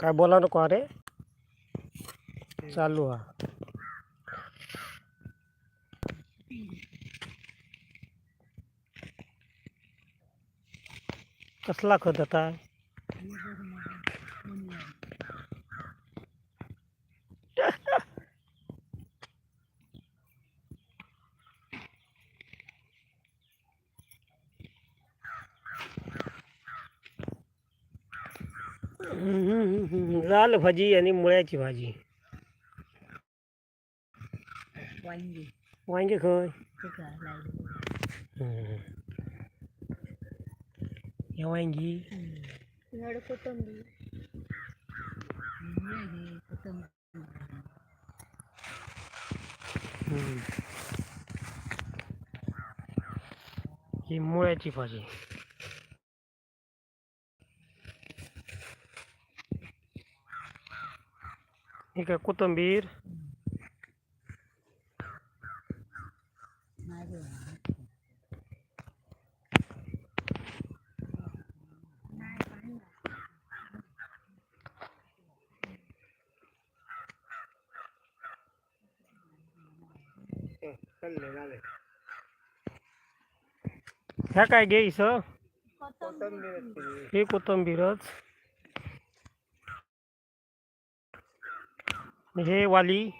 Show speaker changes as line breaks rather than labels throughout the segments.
काय बोला नको अरे. चालू हा. कसला खत आता? लाल भाजी आणि मुळ्याची भाजी.
वांगी.
वांगे खय
ते का लावले
हम्म. हे वांगी.
नड कोथंबीर. हे कोथंबीर.
हम्म. ही मुळ्याची भाजी. हे काय कोथंबीर
माझे
ह्या काय घ्यायच हे कोथंबीरच हे वाली.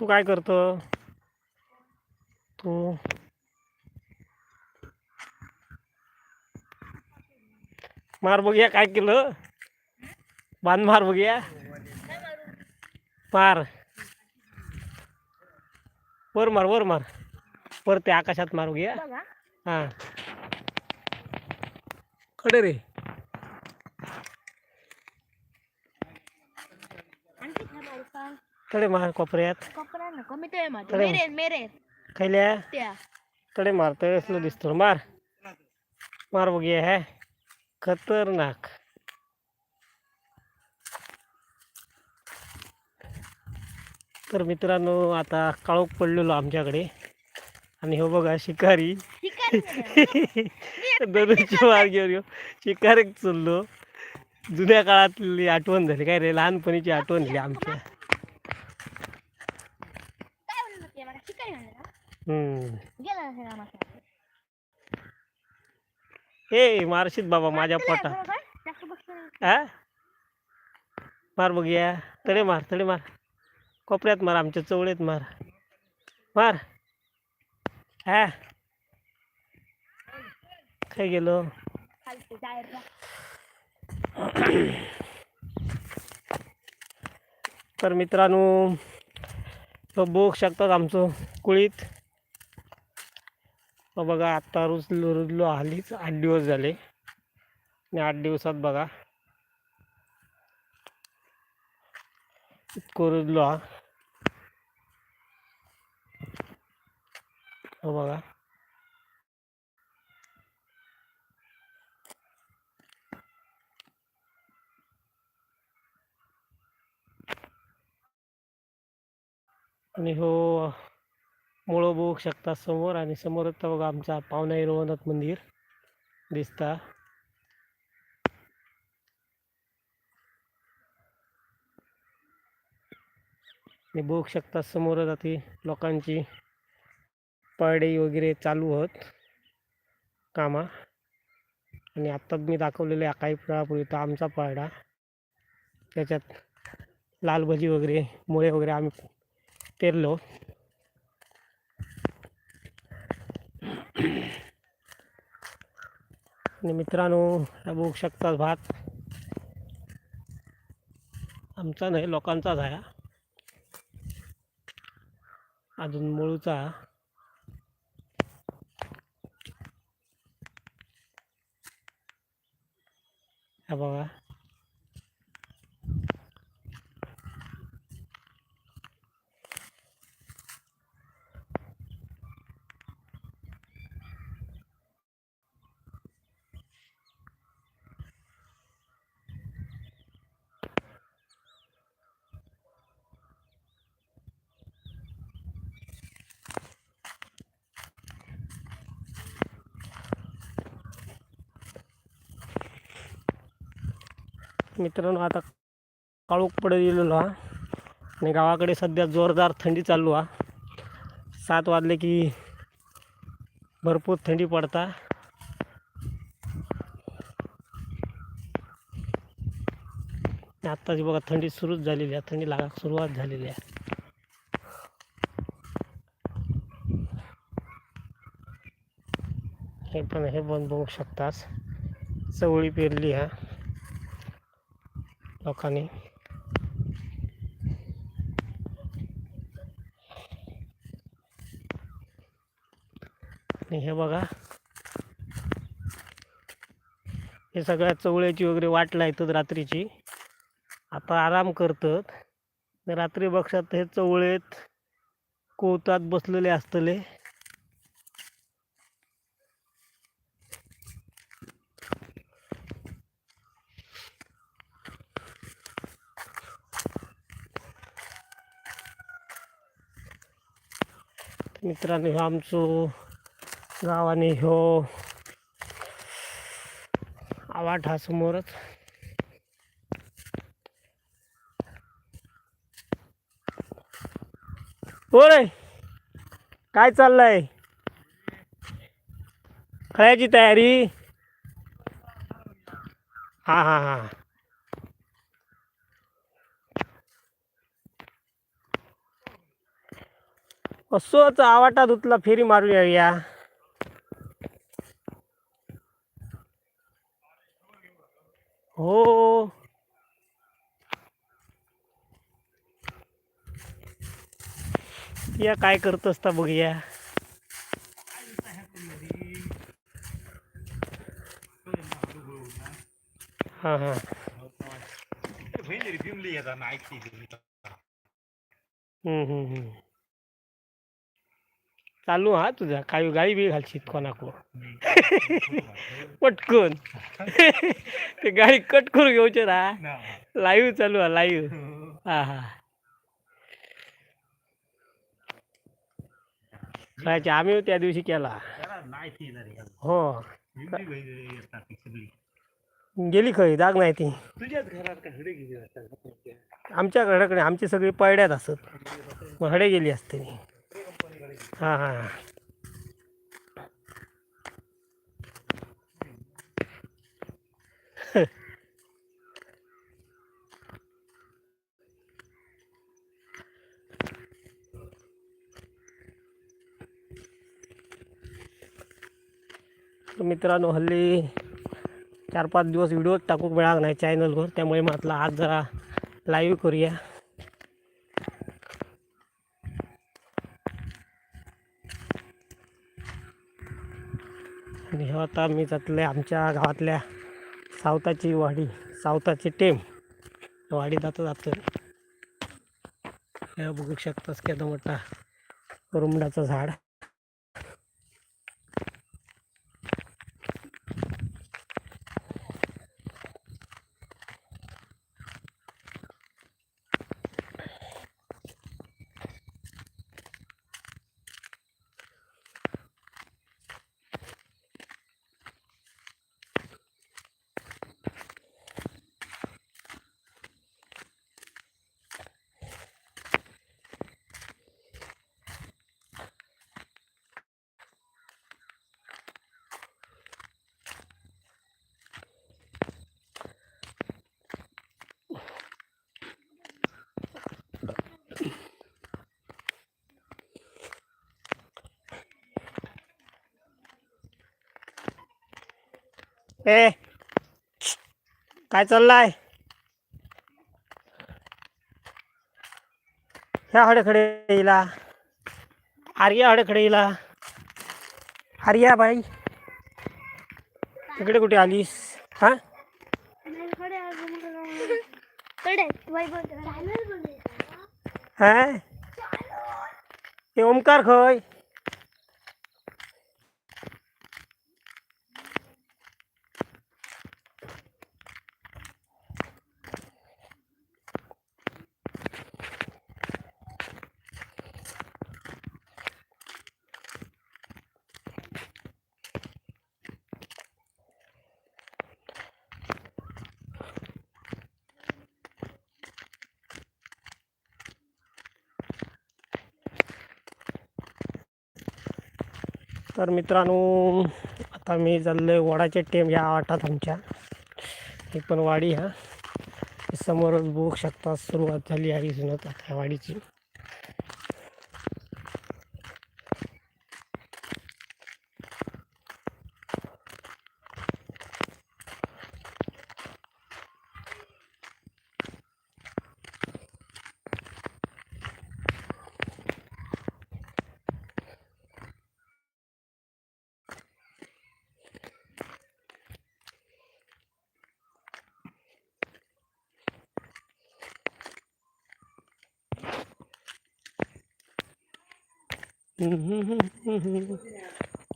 तू काय करतो? तू. मार बघूया काय केलं. बांध मार बघूया. मार. वर मार वर मार. वर ते आकाशात मार
बघा.
हा. कडे रे. कडे मार कोपऱ्यात. खैल्या?
त्या.
कडे मारतोय असलं दिसतो मार. मार बघूया हे. खतरनाक. तर मित्रांनो आता काळोख पडलेलो आमच्याकडे. आणि हो बघा शिकारी. दररोजची वार घेऊन येऊ. शिकारीक चाललो. जुन्या काळातली आठवण झाली. काय रे लहानपणीची आठवण झाली आमच्या. ए मारशीत बाबा माझ्या पोटात हा मार बघूया. तडे मार तडे मार. कोपऱ्यात मार आमच्या चवळीत मार. मार. हा. काय गेलो? तर मित्रांनो तो बघू शकतात आमचं कुळीत. बघा आत्ता रुजलो रुजलो हल्लीच आठ दिवस झाले. आणि आठ दिवसात बघा. इतकं रुजलो हा. हो बघा आणि हो मुळं बघू शकता समोर आणि समोर तर बघा आमचा पावनाई रोवनाथ मंदिर दिसता. आणि बघू शकता समोर जाते लोकांची पडई वगैरे चालू होत कामा. आणि आत्ताच मी दाखवलेले आहे काही वेळापूर्वी तर आमचा पारडा त्याच्यात लाल भजी वगैरे मुळे वगैरे आम्ही पेरलो. आणि मित्रांनो बघू शकता भात. आमचा नाही लोकांचाच आहे हा. अजून मुळूचा हा. हा बघा मित्रांनो आता काळोख पडत गेलेलो हा. आणि गावाकडे सध्या जोरदार थंडी चालू हा. सात वाजले की भरपूर थंडी पडता. आत्ताची बघा थंडी सुरूच झालेली आहे. थंडी लागा सुरुवात झालेली आहे. हे पण हे पण बघू शकतास. चवळी पेरली हा. लोकांनी. आणि हे बघा. हे सगळ्या चवळ्याची वगैरे वाट लायतात रात्रीची. आता आराम करतात. रात्री बक्षात हे चवळेत कोवतात बसलेले असतले. मित्रांनो ह्यो आमचो गावाने ह्यो आवाट हा समोरच. हो रे काय चाललंय? खळ्याची तयारी? हा हा हा. असोच आवाटा धुतला फेरी मारून येऊया हो. या काय करत असता बघूया हा हा. हम्म हम्म हम्म. चालू हा तुझा. काही गाडी बी घालशीत कोणाको पटकन. ते गाडी कट करून घेऊचे ना. लाईव्ह चालू हा लाईव्ह हा. हा खायचे आम्ही त्या दिवशी केला. हो. गेली खय जाग नाही ती. आमच्या घराकडे आमची सगळी पळड्यात असत. मग हडे गेली असते मी हां हां. मित्रांनो हल्ली चार पाच दिवस व्हिडिओ टाकूक मिळाला नाही चॅनलवर त्यामुळे म्हटलं आज जरा लाईव्ह करूया. आणि हे आता मी जातले आमच्या गावातल्या सावताची वाडी सावताची टेम वाडी जाता जातो हे बघू शकतास केवढा मोठा रुमडाचं झाड. ए काय चाललाय? ह्या हडेखडे येईला आर्या हडेखडे येईला आर्या बाई. इकडे कुठे आलीस? हा? हा? ते ओमकार खय. तर मित्रांनो आता मी चाललो आहे वडाच्या टेम या वाटात आमच्या ही पण वाडी हा. समोरच बघू शकता सुरुवात झाली आहे जुनत आता या वाडीची.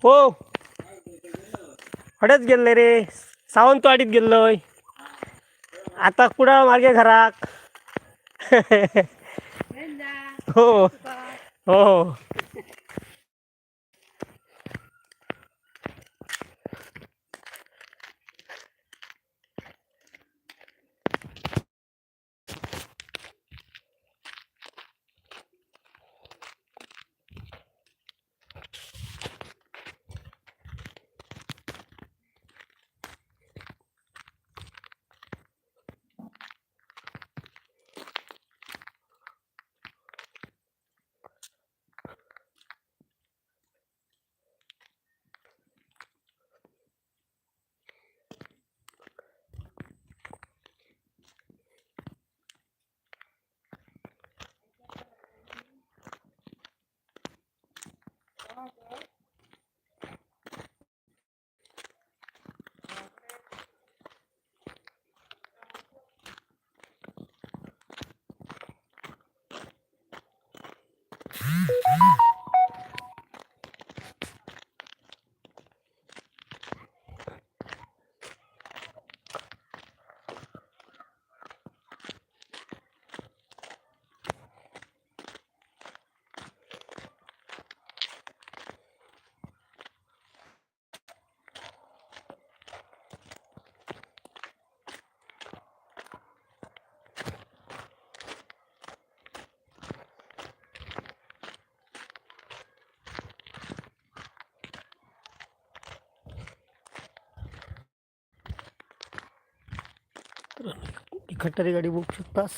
हो. हडेच गेल्ले रे. सावंतवाडीत गेल्लोय आता कुडा मार्गे घराक. हो. हो. खट्टारी गाडी बघू शकतास